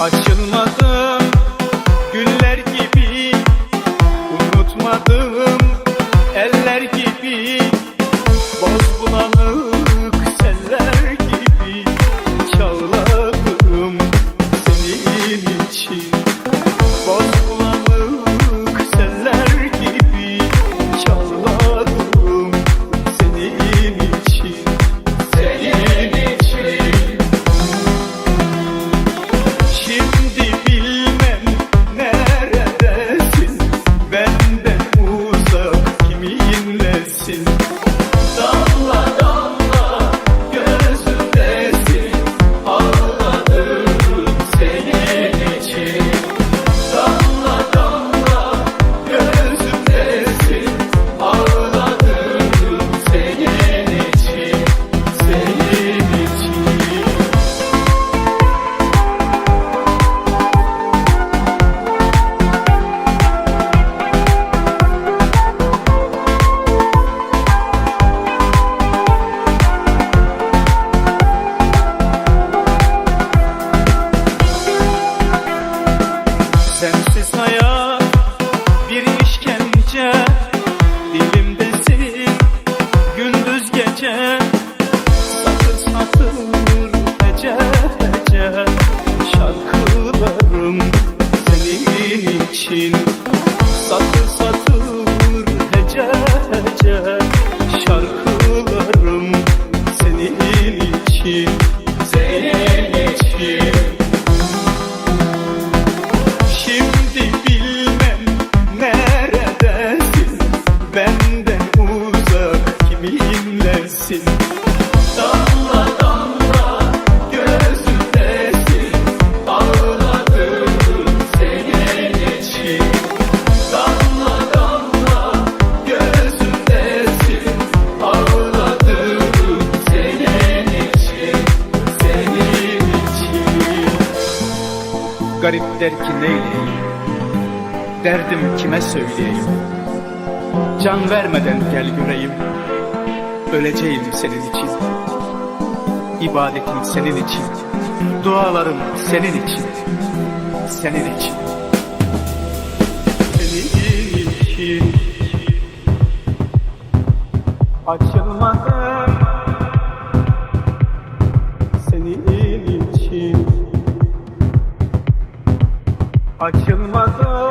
Açılmadım işkence Dilimdesin gündüz gece. Satır satır hece hece Şarkılarım senin için. Satır satır hece hece Şarkılarım senin için. Senin için Benden uzak kiminlesin? Damla gözümdesin Ağladım senin için. Damla gözümdesin Ağladım senin için Senin için. Garip der ki neyleyim? Derdim kime söyleyeyim Can vermeden gel göreyim Öleceğim senin için. İbadetim senin için. Dualarım senin için. Senin için. Senin için. Açılmadım Senin için. Açılmadım